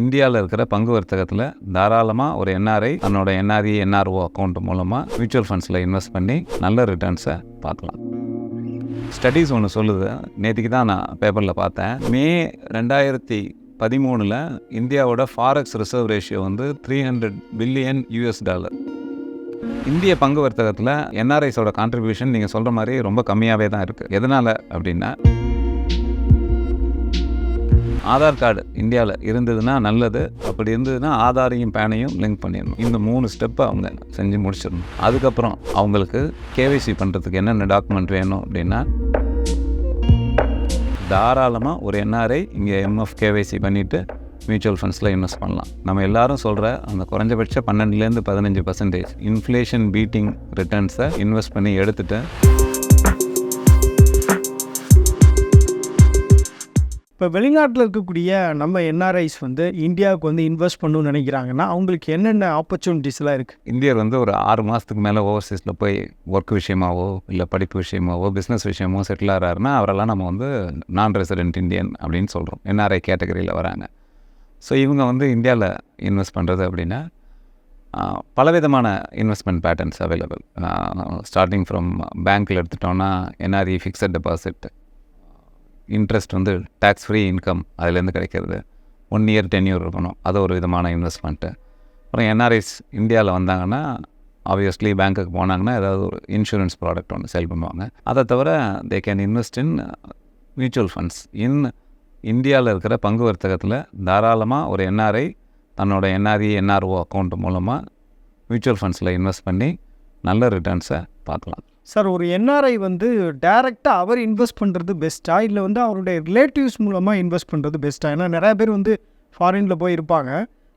இந்தியாவில் இருக்கிற பங்கு வர்த்தகத்தில் தாராளமாக ஒரு என்ஆர்ஐ தன்னோட என்ஆர்இ என்ஆர்ஓ அக்கௌண்ட் மூலமாக மியூச்சுவல் ஃபண்ட்ஸில் இன்வெஸ்ட் பண்ணி நல்ல ரிட்டர்ன்ஸை பார்க்கலாம். ஸ்டடீஸ் ஒன்று சொல்லுது. நேற்றுக்கு தான் நான் பேப்பரில் பார்த்தேன். மே ரெண்டாயிரத்தி பதிமூணில் இந்தியாவோட ஃபாரெக்ஸ் ரிசர்வ் ரேஷியோ வந்து three hundred billion US dollar இந்திய பங்கு வர்த்தகத்தில் என்ஆர்ஐஸோட கான்ட்ரிபியூஷன் நீங்கள் சொல்கிற மாதிரி ரொம்ப கம்மியாகவே தான் இருக்குது எதனால் அப்படின்னா ஆதார் கார்டு இந்தியாவில் இருந்ததுன்னா நல்லது அப்படி இருந்ததுன்னா ஆதாரையும் பேனையும் லிங்க் பண்ணிடணும். இந்த மூணு ஸ்டெப்பை அவங்க செஞ்சு முடிச்சிடணும். அதுக்கப்புறம் அவங்களுக்கு கேவைசி பண்ணுறதுக்கு என்னென்ன டாக்குமெண்ட் வேணும் அப்படின்னா தாராளமாக ஒரு என்ஆர்ஐ இங்கே எம்எஃப் கேவைசி பண்ணிவிட்டு மியூச்சுவல் ஃபண்ட்ஸில் இன்வெஸ்ட் பண்ணலாம். நம்ம எல்லாரும் சொல்கிற அந்த குறைஞ்சபட்ச பன்னெண்டுலேருந்து பதினஞ்சு பர்சன்டேஜ் இன்ஃப்ளேஷன் பீட்டிங் ரிட்டர்ன்ஸை இன்வெஸ்ட் பண்ணி எடுத்துகிட்டு இப்போ வெளிநாட்டில் இருக்கக்கூடிய நம்ம என்ஆர்ஐஸ் வந்து இந்தியாவுக்கு வந்து இன்வெஸ்ட் பண்ணணும்னு நினைக்கிறாங்கன்னா அவங்களுக்கு என்னென்ன ஆப்பர்ச்சுனிட்டிஸ்லாம் இருக்குது இந்தியர் வந்து ஒரு ஆறு மாதத்துக்கு மேலே ஓவர்சீஸில் போய் ஒர்க் விஷயமாவோ இல்லை படிப்பு விஷயமாவோ பிஸ்னஸ் விஷயமோ செட்டில் ஆகிறாருன்னா அவரெல்லாம் நம்ம வந்து நான் ரெசிடென்ட் இந்தியன் அப்படின்னு சொல்கிறோம் என்ஆர்ஐ கேட்டகரியில் வராங்க. ஸோ இவங்க வந்து இந்தியாவில் இன்வெஸ்ட் பண்ணுறது அப்படின்னா பலவிதமான investment patterns available starting from பேங்க்கில் எடுத்துட்டோன்னா என்ஆர்இ ஃபிக்ஸட் டெபாசிட் இன்ட்ரெஸ்ட் வந்து டேக்ஸ் ஃப்ரீ இன்கம் அதுலேருந்து கிடைக்கிறது. ஒன் இயர் டென்யூர் இருக்கணும். அது ஒரு விதமான இன்வெஸ்ட்மெண்ட்டு அப்புறம் என்ஆர்ஐஸ் இந்தியாவில் வந்தாங்கன்னா ஆப்வியஸ்லி பேங்க்குக்கு போனாங்கன்னா ஏதாவது ஒரு இன்சூரன்ஸ் ப்ராடக்ட் ஒன்று சேல் பண்ணுவாங்க. அதை தவிர they can invest in mutual funds in இந்தியாவில் இருக்கிற பங்கு வர்த்தகத்தில் தாராளமாக ஒரு என்ஆர்ஐ தன்னோட என்ஆர்இ என்ஆர்ஓ அக்கௌண்ட் மூலமாக மியூச்சுவல் ஃபண்ட்ஸில் இன்வெஸ்ட் பண்ணி நல்ல ரிட்டர்ன்ஸை பார்க்கலாம். சார் ஒரு என்ஆர்ஐ வந்து டைரெக்டாக அவர் இன்வெஸ்ட் பண்ணுறது பெஸ்ட்டாக இல்லை வந்து அவருடைய ரிலேட்டிவ்ஸ் மூலமாக இன்வெஸ்ட் பண்ணுறது பெஸ்ட்டாக ஏன்னா நிறையா பேர் வந்து ஃபாரினில் போய் இருப்பாங்க.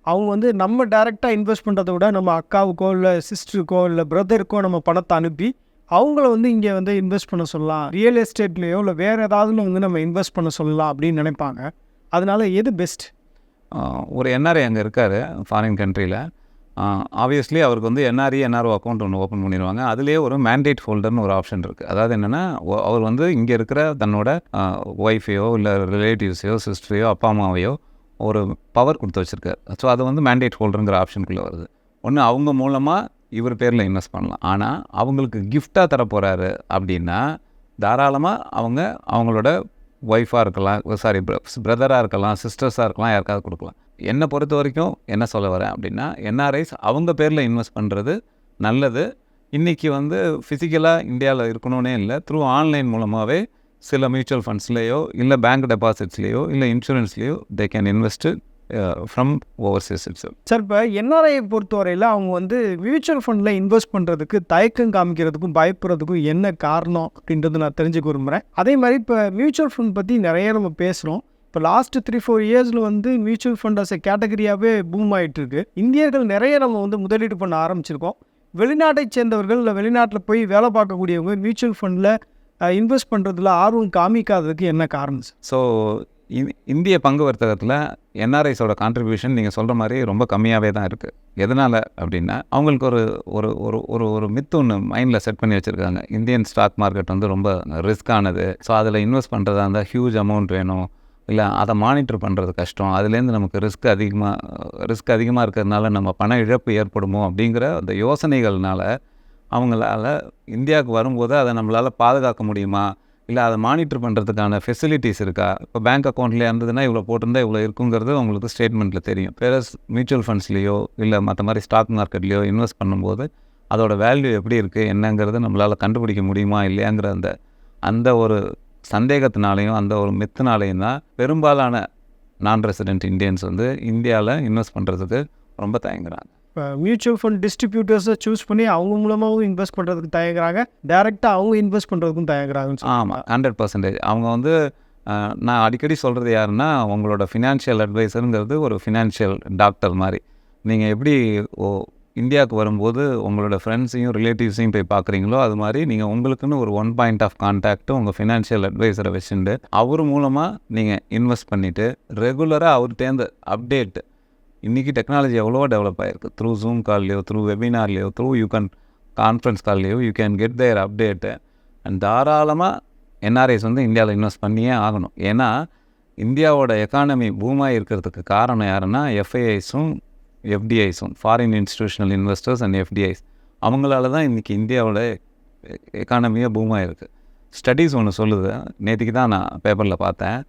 அவங்க வந்து நம்ம டைரெக்டாக இன்வெஸ்ட் பண்ணுறத விட நம்ம அக்காவுக்கோ இல்லை சிஸ்டருக்கோ இல்லை பிரதருக்கோ நம்ம பணத்தை அனுப்பி அவங்கள வந்து இங்கே வந்து இன்வெஸ்ட் பண்ண சொல்லலாம். ரியல் எஸ்டேட்லேயோ இல்லை வேறு ஏதாவதுல வந்து நம்ம இன்வெஸ்ட் பண்ண சொல்லலாம் அப்படின்னு நினைப்பாங்க. அதனால் எது பெஸ்ட் ஒரு என்ஆர்ஐ அங்கே இருக்கார் ஃபாரின் கண்ட்ரியில் ஆப்வியஸ்லி அவருக்கு வந்து என்ஆர்இ என்ஆர்ஓ அக்கௌண்ட் ஒன்று ஓப்பன் பண்ணிடுவாங்க. அதுலேயே ஒரு மேண்டேட் ஃபோல்டர்னு ஒரு ஆப்ஷன் இருக்குது அதாவது என்னென்னா அவர் வந்து இங்கே இருக்கிற தன்னோட ஒய்ஃபையோ இல்லை ரிலேட்டிவ்ஸையோ சிஸ்டரையோ அப்பா அம்மாவையோ ஒரு பவர் கொடுத்து வச்சுருக்காரு. ஸோ அது வந்து மேண்டேட் ஹோல்டருங்கிற ஆப்ஷனுக்குள்ளே வருது. ஒன்று அவங்க மூலமாக இவர் பேரில் இன்வெஸ்ட் பண்ணலாம். ஆனால் அவங்களுக்கு கிஃப்டாக தரப்போகிறாரு அப்படின்னா தாராளமாக அவங்க அவங்களோட ஒய்ஃபாக இருக்கலாம் சாரி பிரதராக இருக்கலாம் சிஸ்டர்ஸாக இருக்கலாம் யாருக்காவது கொடுக்கலாம். என்னை பொறுத்த வரைக்கும் என்ன சொல்ல வரேன் அப்படின்னா என்ஆர்ஐஸ் அவங்க பேரில் இன்வெஸ்ட் பண்ணுறது நல்லது. இன்றைக்கி வந்து ஃபிசிக்கலாக இந்தியாவில் இருக்கணும்னே இல்லை. த்ரூ ஆன்லைன் மூலமாகவே சில மியூச்சுவல் ஃபண்ட்ஸ்லேயோ இல்லை பேங்க் டெபாசிட்ஸ்லேயோ இல்லை இன்சூரன்ஸ்லேயோ they can invest from overseas it's sir இப்போ என்ஆர்ஐயை பொறுத்தவரையில் அவங்க வந்து மியூச்சுவல் ஃபண்டில் இன்வெஸ்ட் பண்ணுறதுக்கு தயக்கம் காமிக்கிறதுக்கும் பயப்படுறதுக்கும் என்ன காரணம் அப்படின்றது நான் தெரிஞ்சுக்க விரும்புகிறேன் அதே மாதிரி இப்போ மியூச்சுவல் ஃபண்ட் பற்றி நிறைய நம்ம பேசுகிறோம் இப்போ லாஸ்ட் த்ரீ ஃபோர் இயர்ஸில் வந்து மியூச்சுவல் ஃபண்ட் அஸ் எ கேட்டகரியாகவே பூம் ஆகிட்டுருக்கு இந்தியர்கள் நிறைய நம்ம வந்து முதலீடு பண்ண ஆரம்பிச்சிருக்கோம். வெளிநாட்டை சேர்ந்தவர்கள் இல்லை வெளிநாட்டில் போய் வேலை பார்க்கக்கூடியவங்க மியூச்சுவல் ஃபண்டில் இன்வெஸ்ட் பண்ணுறதுல ஆர்வம் காமிக்காததுக்கு என்ன காரணம் சார் ஸோ இந்திய பங்கு வர்த்தகத்தில் என்ஆர்ஐஸோட கான்ட்ரிபியூஷன் நீங்கள் சொல்கிற மாதிரி ரொம்ப கம்மியாகவே தான் இருக்குது எதனால் அப்படின்னா அவங்களுக்கு ஒரு ஒரு ஒரு ஒரு ஒரு மித்து ஒன்று மைண்டில் செட் பண்ணி வச்சுருக்காங்க. இந்தியன் ஸ்டாக் மார்க்கெட் வந்து ரொம்ப ரிஸ்க்கானது ஸோ அதில் இன்வெஸ்ட் பண்ணுறதா இருந்தால் ஹியூஜ் அமௌண்ட் வேணும். இல்லை அதை மானிட்டர் பண்ணுறது கஷ்டம். அதுலேருந்து நமக்கு ரிஸ்க் அதிகமாக ரிஸ்க் அதிகமாக இருக்கிறதுனால நம்ம பண இழப்பு ஏற்படுமோ அப்படிங்கிற அந்த யோசனைகள்னால அவங்களால இந்தியாவுக்கு வரும்போது அதை நம்மளால் பாதுகாக்க முடியுமா? இல்லை அதை மானிட்டர் பண்ணுறதுக்கான ஃபெசிலிட்டிஸ் இருக்கா? இப்போ பேங்க் அக்கௌண்ட்லேயே இருந்ததுன்னா இவ்வளோ போட்டிருந்தா இவ்வளோ இருக்குங்கிறது உங்களுக்கு ஸ்டேட்மெண்ட்டில் தெரியும். பேரஸ் மியூச்சுவல் ஃபண்ட்ஸ்லேயோ இல்லை மற்ற மாதிரி ஸ்டாக் மார்க்கெட்லேயோ இன்வெஸ்ட் பண்ணும்போது அதோட வேல்யூ எப்படி இருக்குது என்னங்கிறது நம்மளால் கண்டுபிடிக்க முடியுமா? இல்லையாங்கிற அந்த அந்த ஒரு சந்தேகத்தினாலையும் அந்த ஒரு மித்துனாலையும் தான் பெரும்பாலான நான் ரெசிடென்ட் இந்தியன்ஸ் வந்து இந்தியாவில் இன்வெஸ்ட் பண்ணுறதுக்கு ரொம்ப தயங்குறாங்க. இப்போ மியூச்சுவல் ஃபண்ட் டிஸ்ட்ரிபியூட்டர்ஸை சூஸ் பண்ணி அவங்க மூலமாகவும் இன்வெஸ்ட் பண்ணுறதுக்கு தயங்குறாங்க. டேரெக்டாக அவங்க இன்வெஸ்ட் பண்ணுறதுக்கும் தயங்குறாங்கன்னு ஆமாம் ஹண்ட்ரட் பர்சன்டேஜ் அவங்க வந்து நான் அடிக்கடி சொல்கிறது யாருன்னா உங்களோட ஃபினான்ஷியல் அட்வைசருங்கிறது ஒரு ஃபினான்ஷியல் டாக்டர் மாதிரி. நீங்கள் எப்படி ஓ இந்தியாவுக்கு வரும்போது உங்களோட ஃப்ரெண்ட்ஸையும் ரிலேட்டிவ்ஸையும் போய் பார்க்குறீங்களோ அது மாதிரி நீங்கள் உங்களுக்குன்னு ஒரு ஒன் பாயிண்ட் ஆஃப் கான்டாக்ட் உங்கள் ஃபினான்ஷியல் அட்வைசரை வச்சுட்டு அவர் மூலமாக நீங்கள் இன்வெஸ்ட் பண்ணிவிட்டு ரெகுலராக அவர்கிட்டேருந்து அப்டேட் இன்றைக்கி டெக்னாலஜி எவ்வளோ டெவலப் ஆகிருக்கு த்ரூ ஜூம் கால்லையோ த்ரூ வெபினார்லையோ through you can conference கால்லையோ you can get their update and தாராளமாக என்ஆர்ஐஸ் வந்து இந்தியாவில் இன்வெஸ்ட் பண்ணியே ஆகணும். ஏன்னா இந்தியாவோட எக்கானமி பூமாக இருக்கிறதுக்கு காரணம் யாருன்னா எஃப்ஐஐஸும் எஃப்டிஐஸும் foreign institutional investors and FDIs அவங்களால தான் இன்றைக்கி இந்தியாவோட எக்கானமியாக பூமாக இருக்குது ஸ்டடீஸ் ஒன்று சொல்லுது. நேற்றுக்கு தான் நான் பேப்பரில் பார்த்தேன்.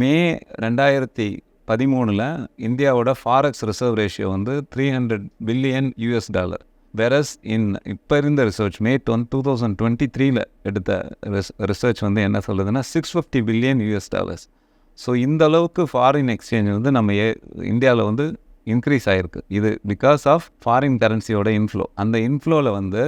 மே ரெண்டாயிரத்தி பதிமூணில் இந்தியாவோட ஃபாரெக்ஸ் ரிசர்வ் ரேஷியோ வந்து three hundred billion US dollar versus in இப்போ இருந்த research May done two thousand twenty த்ரீல எடுத்த ரிசர்ச் வந்து என்ன சொல்லுதுன்னா six fifty billion US dollars so இந்த அளவுக்கு ஃபாரின் எக்ஸ்சேஞ்ச் வந்து நம்ம ஏ இந்தியாவில் வந்து இன்க்ரீஸ் ஆகிருக்கு இது பிகாஸ் ஆஃப் ஃபாரின் கரன்சியோட இன்ஃப்ளோ அந்த இன்ஃப்ளோவில் வந்து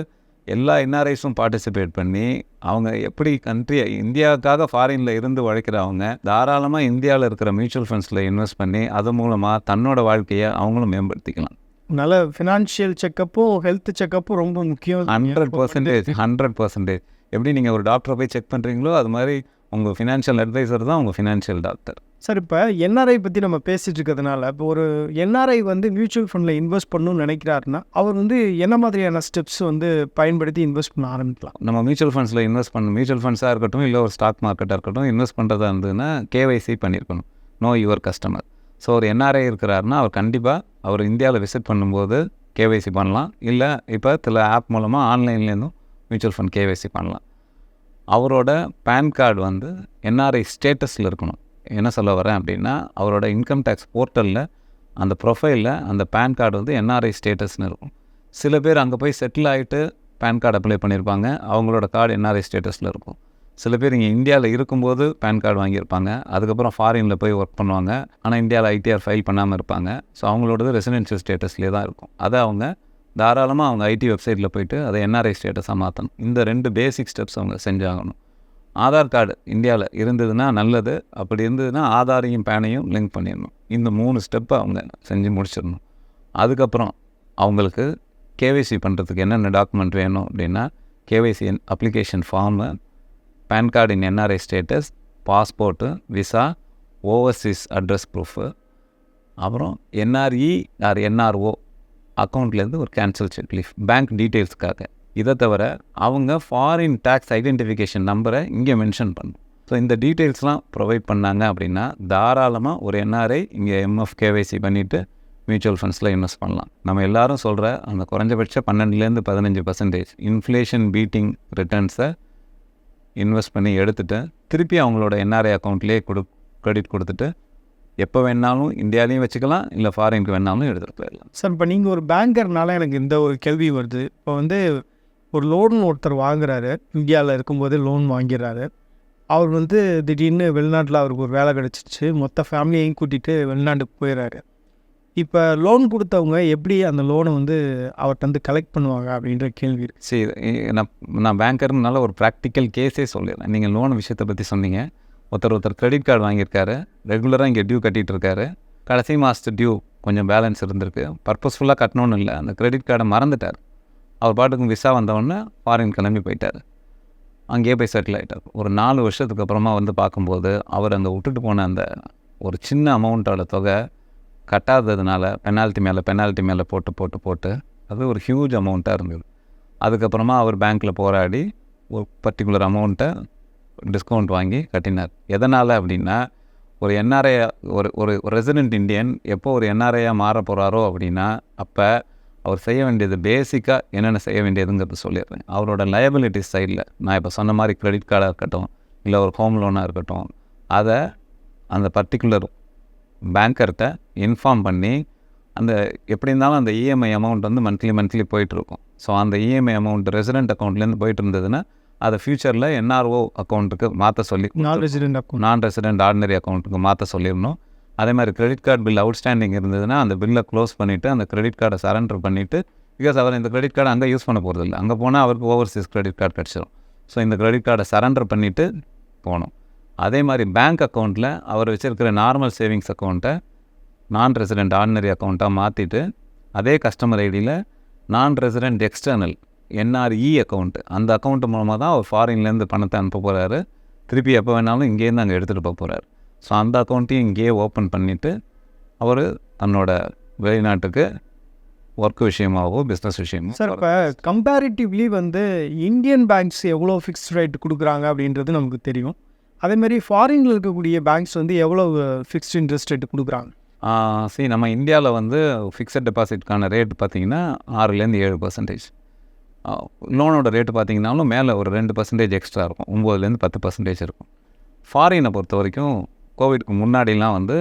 எல்லா என்ஆர்ஐஸும் பார்ட்டிசிபேட் பண்ணி அவங்க எப்படி கண்ட்ரியை இந்தியாவுக்காக ஃபாரினில் இருந்து உழைக்கிறவங்க தாராளமாக இந்தியாவில் இருக்கிற மியூச்சுவல் ஃபண்ட்ஸில் இன்வெஸ்ட் பண்ணி அது மூலமாக தன்னோட வாழ்க்கையை அவங்களும் மேம்படுத்திக்கலாம். நல்ல ஃபினான்ஷியல் செக்கப்பும் ஹெல்த் செக்கப்பும் ரொம்ப முக்கியம். ஹண்ட்ரட் பர்சன்டேஜ் ஹண்ட்ரட் பர்சன்டேஜ் எப்படி நீங்கள் ஒரு டாக்டரை போய் செக் பண்ணுறீங்களோ அது மாதிரி உங்கள் ஃபினான்ஷியல் அட்வைசர் தான் உங்கள் ஃபினான்ஷியல் டாக்டர் சார் இப்போ என்ஆர்ஐ பற்றி நம்ம பேசிட்டு இருக்கிறதுனால இப்போ ஒரு என்ஆர்ஐ வந்து மியூச்சுவல் ஃபண்டில் இன்வெஸ்ட் பண்ணணும்னு நினைக்கிறாருன்னா அவர் வந்து என்ன மாதிரியான ஸ்டெப்ஸ் வந்து பயன்படுத்தி இன்வெஸ்ட் பண்ண ஆரம்பிக்கலாம்? நம்ம மியூச்சுவல் ஃபண்ட்ஸில் இன்வெஸ்ட் பண்ண மியூச்சுவல் ஃபண்ட்ஸாக இருக்கட்டும் இல்லை ஒரு ஸ்டாக் மார்க்கெட்டாக இருக்கட்டும் இன்வெஸ்ட் பண்ணுறதா இருந்ததுன்னா கேவைசி பண்ணியிருக்கணும் நோ யுவர் கஸ்டமர் ஸோ ஒரு என்ஆர்ஐ இருக்கிறாருன்னா அவர் கண்டிப்பாக அவர் இந்தியாவில் விசிட் பண்ணும்போது கேவைசி பண்ணலாம். இல்லை இப்போ சில ஆப் மூலமாக ஆன்லைன்லேருந்தும் மியூச்சுவல் ஃபண்ட் கேவைசி பண்ணலாம். அவரோட பேன் கார்டு வந்து என்ஆர்ஐ ஸ்டேட்டஸில் இருக்கணும். என்ன சொல்ல வரேன் அப்படின்னா அவரோட இன்கம் டேக்ஸ் போர்ட்டலில் அந்த ப்ரொஃபைலில் அந்த பேன் கார்டு வந்து என்ஆர்ஐ ஸ்டேட்டஸ்னு இருக்கும். சில பேர் அங்கே போய் செட்டில் ஆகிட்டு பேன் கார்டு அப்ளை பண்ணியிருப்பாங்க அவங்களோட கார்டு என்ஆர்ஐ ஸ்டேட்டஸில் இருக்கும். சில பேர் இங்கே இந்தியாவில் இருக்கும்போது பேன் கார்டு வாங்கியிருப்பாங்க. அதுக்கப்புறம் ஃபாரினில் போய் ஒர்க் பண்ணுவாங்க. ஆனால் இந்தியாவில் ஐடிஆர் ஃபைல் பண்ணாமல் இருப்பாங்க. ஸோ அவங்களோடது ரெசிடென்ஷியல் ஸ்டேட்டஸ்லேயே தான் இருக்கும். அதை அவங்க தாராளமாக அவங்க ஐடி வெப்சைட்டில் போயிட்டு அதை என்ஆர்ஐ ஸ்டேட்டஸாக மாற்றணும் இந்த ரெண்டு பேசிக் ஸ்டெப்ஸ் அவங்க செஞ்சாகணும். ஆதார் கார்டு இந்தியாவில் இருந்ததுன்னா நல்லது அப்படி இருந்ததுன்னா ஆதாரையும் பேனையும் லிங்க் பண்ணிடணும். இந்த மூணு ஸ்டெப்பை அவங்க செஞ்சு முடிச்சிடணும். அதுக்கப்புறம் அவங்களுக்கு கேவைசி பண்ணுறதுக்கு என்னென்ன டாக்குமெண்ட் வேணும் அப்படின்னா KYC application form PAN card in NRI status passport visa overseas address proof அப்புறம் என்ஆர்இ ஆர் என்ஆர்ஓ அக்கௌண்ட்லேருந்து ஒரு கேன்சல் செக் லீஃப் பேங்க் டீட்டெயில்ஸ்க்காக இதை தவிர அவங்க ஃபாரின் டேக்ஸ் ஐடென்டிஃபிகேஷன் நம்பரை இங்கே மென்ஷன் பண்ணும். ஸோ இந்த டீட்டெயில்ஸ்லாம் ப்ரொவைட் பண்ணாங்க அப்படின்னா தாராளமாக ஒரு என்ஆர்ஐ இங்கே எம்எஃப் கேவைசி பண்ணிவிட்டு மியூச்சுவல் ஃபண்ட்ஸில் இன்வெஸ்ட் பண்ணலாம். நம்ம எல்லாரும் சொல்கிற அந்த குறைஞ்சபட்ச பன்னெண்டுலேருந்து பதினஞ்சு பர்சன்டேஜ் இன்ஃப்ளேஷன் பீட்டிங் ரிட்டர்ன்ஸை இன்வெஸ்ட் பண்ணி எடுத்துகிட்டு திருப்பி அவங்களோட என்ஆர்ஐ அக்கௌண்ட்லேயே கொடு க்ரெடிட் கொடுத்துட்டு எப்போ வேணாலும் இந்தியாலையும் வச்சுக்கலாம் இல்லை ஃபாரினுக்கு வேணாலும் எடுத்துகிட்டு போயிடலாம். சார் இப்போ நீங்கள் ஒரு பேங்கர்னால எனக்கு இந்த ஒரு கேள்வி வருது. இப்போ வந்து ஒரு லோன் ஒருத்தர் வாங்குறாரு. இந்தியாவில் இருக்கும்போதே லோன் வாங்கிடுறாரு. அவர் வந்து திடீர்னு வெளிநாட்டில் அவருக்கு ஒரு வேலை கிடச்சிச்சு மொத்த ஃபேமிலியையும் கூட்டிகிட்டு வெளிநாட்டுக்கு போயிடுறாரு இப்போ லோன் கொடுத்தவங்க எப்படி அந்த லோனை வந்து அவர்கிட்ட வந்து கலெக்ட் பண்ணுவாங்க அப்படின்ற கேள்வி இருக்கு. சரி நான் நான் பேங்கர்னால ஒரு ப்ராக்டிக்கல் கேஸே சொல்லிடுறேன். நீங்கள் லோன் விஷயத்தை பற்றி சொன்னீங்க. ஒருத்தர் ஒருத்தர் கிரெடிட் கார்டு வாங்கியிருக்காரு. ரெகுலராக இங்கே டியூ கட்டிகிட்டு இருக்காரு கடைசி மாதத்து டியூ கொஞ்சம் பேலன்ஸ் இருந்திருக்கு. பர்பஸ்ஃபுல்லாக கட்டணும்னு இல்லை. அந்த கிரெடிட் கார்டை மறந்துட்டார். அவர் பாட்டுக்கு விசா வந்தவொடனே ஃபாரின் கிளம்பி போயிட்டார். அங்கேயே போய் செட்டில் ஆகிட்டார் ஒரு நாலு வருஷத்துக்கு அப்புறமா வந்து பார்க்கும்போது அவர் அங்கே விட்டுட்டு போன அந்த ஒரு சின்ன அமௌண்ட்டோட தொகை கட்டாததுனால பெனால்ட்டி மேலே பெனால்ட்டி மேலே போட்டு போட்டு போட்டு அது ஒரு ஹியூஜ் அமௌண்ட்டாக இருந்தது. அதுக்கப்புறமா அவர் பேங்க்கில் போராடி ஒரு பர்டிகுலர் அமௌண்ட்டை டிஸ்கவுண்ட் வாங்கி கட்டினார். எதனால் அப்படின்னா ஒரு என்ஆர்ஐ ஒரு ஒரு ரெசிடென்ட் இந்தியன் எப்போ ஒரு என்ஆர்ஐயாக மாற போகிறாரோ அப்படின்னா அப்போ அவர் செய்ய வேண்டியது பேசிக்காக என்னென்ன செய்ய வேண்டியதுங்கிறது சொல்லிடுறேன். அவரோட லயபிலிட்டிஸ் சைடில் நான் இப்போ சொன்ன மாதிரி கிரெடிட் கார்டாக இருக்கட்டும் இல்லை ஒரு ஹோம் லோனாக இருக்கட்டும் அதை அந்த பர்டிகுலர் பேங்கர்கிட்ட இன்ஃபார்ம் பண்ணி அந்த எப்படி இருந்தாலும் அந்த இஎம்ஐ அமௌண்ட் வந்து மந்த்லி மந்த்லி போயிட்டுருக்கும். ஸோ அந்த E இஎம்ஐ அமௌண்ட் ரெசிடென்ட் அக்கௌண்ட்லேருந்து போயிட்டு இருந்ததுன்னா அதை ஃப்யூச்சரில் என்ஆர்ஓ அக்கௌண்ட்டுக்கு மாற்ற சொல்லி non resident account non resident ordinary அக்கௌண்ட்டுக்கு மாற்ற சொல்லிடணும். அதே மாதிரி கிரெடிட் கார்டு பில் அவுட்ஸ்டாண்டிங் இருந்ததுன்னா அந்த பில்லை க்ளோஸ் பண்ணிவிட்டு அந்த கிரெடிட் கார்டை சரண்டர் பண்ணிவிட்டு பிகாஸ் அவர் இந்த கிரெடிட் கார்டு அங்கே யூஸ் பண்ண போகிறது இல்லை அங்கே போனால் அவருக்கு ஓவர்சீஸ் கிரெடிட் கார்டு கிடச்சிரும். ஸோ இந்த கிரெடிட் கார்டை சரண்டர் பண்ணிவிட்டு போகணும். அதே மாதிரி பேங்க் அக்கௌண்ட்டில் அவர் வச்சுருக்கிற நார்மல் சேவிங்ஸ் அக்கௌண்ட்டை நான் ரெசிடென்ட் ஆர்டினரி அக்கௌண்ட்டாக மாற்றிட்டு அதே கஸ்டமர் ஐடியில் non resident external NRE account அந்த அக்கௌண்ட் மூலமாக தான் அவர் ஃபாரின்லேருந்து பணத்தை அனுப்ப போகிறாரு திருப்பி எப்போ வேணாலும் இங்கேருந்து அங்கே எடுத்துகிட்டு போக போகிறாரு ஸோ அந்த அக்கௌண்ட்டையும் இங்கேயே ஓப்பன் பண்ணிவிட்டு அவர் தன்னோட வெளிநாட்டுக்கு ஒர்க் விஷயமாவோ பிஸ்னஸ் விஷயமோ சார் இப்போ கம்பேரிட்டிவ்லி வந்து இந்தியன் பேங்க்ஸ் எவ்வளோ ஃபிக்ஸ்ட் ரேட் கொடுக்குறாங்க அப்படின்றது நமக்கு தெரியும். அதே மாதிரி ஃபாரினில் இருக்கக்கூடிய பேங்க்ஸ் வந்து எவ்வளோ ஃபிக்ஸ்ட் இன்ட்ரெஸ்ட் ரேட் கொடுக்குறாங்க? சரி நம்ம இந்தியாவில் வந்து ஃபிக்ஸட் டெபாசிட்கான ரேட் பார்த்தீங்கன்னா ஆறுலேருந்து ஏழு பர்சன்டேஜ் லோனோட ரேட்டு பார்த்தீங்கன்னாலும் மேலே ஒரு ரெண்டு பர்சன்டேஜ் எக்ஸ்ட்ரா இருக்கும். ஒம்போதுலேருந்து பத்து பர்சன்டேஜ் இருக்கும். ஃபாரினை பொறுத்த வரைக்கும் கோவிட்க்கு முன்னாடிலாம் வந்து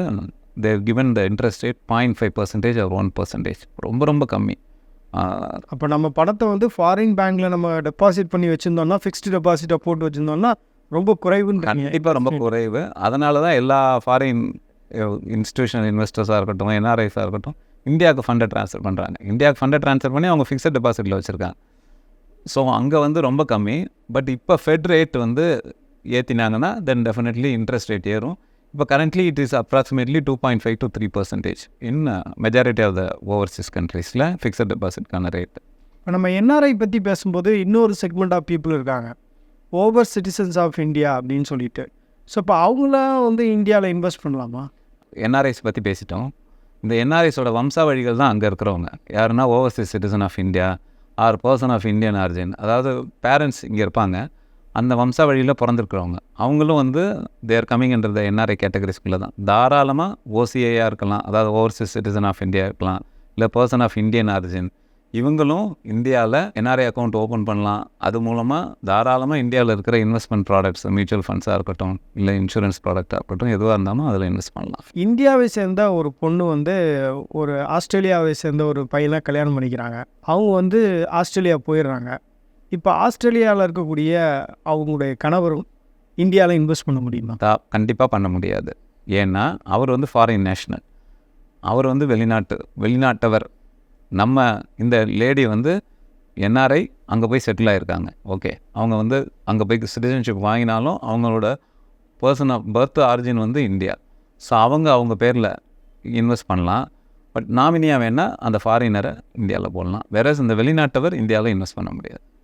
they're given the interest rate point five percentage ஒரு ஒன் பர்சன்டேஜ் ரொம்ப ரொம்ப கம்மி. அப்போ நம்ம பணத்தை வந்து ஃபாரின் பேங்க்கில் நம்ம டெபாசிட் பண்ணி வச்சுருந்தோம்னா ஃபிக்ஸ்டு டெபாசிட்டை போட்டு வச்சுருந்தோம்னா ரொம்ப குறைவுன்னு கண்டிப்பாக ரொம்ப குறைவு. அதனால தான் எல்லா ஃபாரின் இன்ஸ்டியூஷனல் இன்வெஸ்டர்ஸாக இருக்கட்டும் என்ஆர்ஐஸாக இருக்கட்டும் இந்தியாவுக்கு ஃபண்டை ட்ரான்ஸ்ஃபர் பண்ணுறாங்க இந்தியாவுக்கு ஃபண்டை ட்ரான்ஸ்ஃபர் பண்ணி அவங்க ஃபிக்ஸட் டெபாசிட்டில் வச்சுருக்காங்க. ஸோ அங்கே வந்து ரொம்ப கம்மி. பட் இப்போ ஃபெட் ரேட் வந்து ஏற்றினாங்கன்னா தென் டெஃபினெட்லி இன்ட்ரெஸ்ட் ரேட் ஏறும். இப்போ currently it is approximately two point five to three percentage in majority of the overseas கண்ட்ரீஸில் ஃபிக்ஸட் டெபாசிட்கான ரேட் இப்போ நம்ம என்ஆர்ஐ பற்றி பேசும்போது இன்னொரு செக்மெண்ட் ஆஃப் பீப்புள் இருக்காங்க. ஓவர் சிட்டிசன்ஸ் ஆஃப் இந்தியா அப்படின்னு சொல்லிட்டு. ஸோ இப்போ அவங்களாம் வந்து இந்தியாவில் இன்வெஸ்ட் பண்ணலாமா? என்ஆர்ஐஸ் பற்றி பேசிட்டோம். இந்த என்ஆர்ஐஸோட வம்சாவழிகள் தான் அங்கே இருக்கிறவங்க. யாருன்னா overseas citizen of India or person of Indian origin அதாவது பேரண்ட்ஸ் இங்கே இருப்பாங்க. அந்த வம்சாவழியில் பிறந்திருக்கிறவங்க. அவங்களும் வந்து தேர் கம்மிங்ன்றது என்ஆர்ஐ கேட்டகரிஸ்குள்ளே தான். தாராளமாக ஓசிஐயாக இருக்கலாம். அதாவது ஓவர்சீஸ் சிட்டிசன் ஆஃப் இந்தியா இருக்கலாம். இல்லை பர்சன் ஆஃப் இந்தியன் ஆரிஜின் இவங்களும் இந்தியாவில் என்ஆர்ஐ அக்கௌண்ட் ஓப்பன் பண்ணலாம். அது மூலமாக தாராளமாக இந்தியாவில் இருக்கிற இன்வெஸ்ட்மெண்ட் ப்ராடக்ட்ஸ் மியூச்சுவல் ஃபண்ட்ஸாக இருக்கட்டும் இல்லை இன்சூரன்ஸ் ப்ராடக்டாக இருக்கட்டும் எதுவாக இருந்தாலும் அதில் இன்வெஸ்ட் பண்ணலாம். இந்தியாவை சேர்ந்த ஒரு பொண்ணு வந்து ஒரு ஆஸ்திரேலியாவை சேர்ந்த ஒரு பையனாக கல்யாணம் பண்ணிக்கிறாங்க. அவங்க வந்து ஆஸ்திரேலியா போயிடுறாங்க. இப்போ ஆஸ்திரேலியாவில் இருக்கக்கூடிய அவங்களுடைய கணவரும் இந்தியாவில் இன்வெஸ்ட் பண்ண முடியுமா? தா கண்டிப்பாக பண்ண முடியாது. ஏன்னா அவர் வந்து ஃபாரின் நேஷ்னல் அவர் வந்து வெளிநாட்டு வெளிநாட்டவர். நம்ம இந்த லேடி வந்து என்ஆர்ஐ அங்கே போய் செட்டில் ஆகிருக்காங்க ஓகே அவங்க வந்து அங்கே போய் சிட்டிசன்ஷிப் வாங்கினாலும் அவங்களோட பர்சன் ஆஃப் பர்த் ஆரிஜின் வந்து இந்தியா. ஸோ அவங்க அவங்க பேரில் இன்வெஸ்ட் பண்ணலாம். பட் நாமினியாக வேணால் அந்த ஃபாரினரை இந்தியாவில் போடலாம். வேறஸ் இந்த வெளிநாட்டவர் இந்தியாவில் இன்வெஸ்ட் பண்ண முடியாது.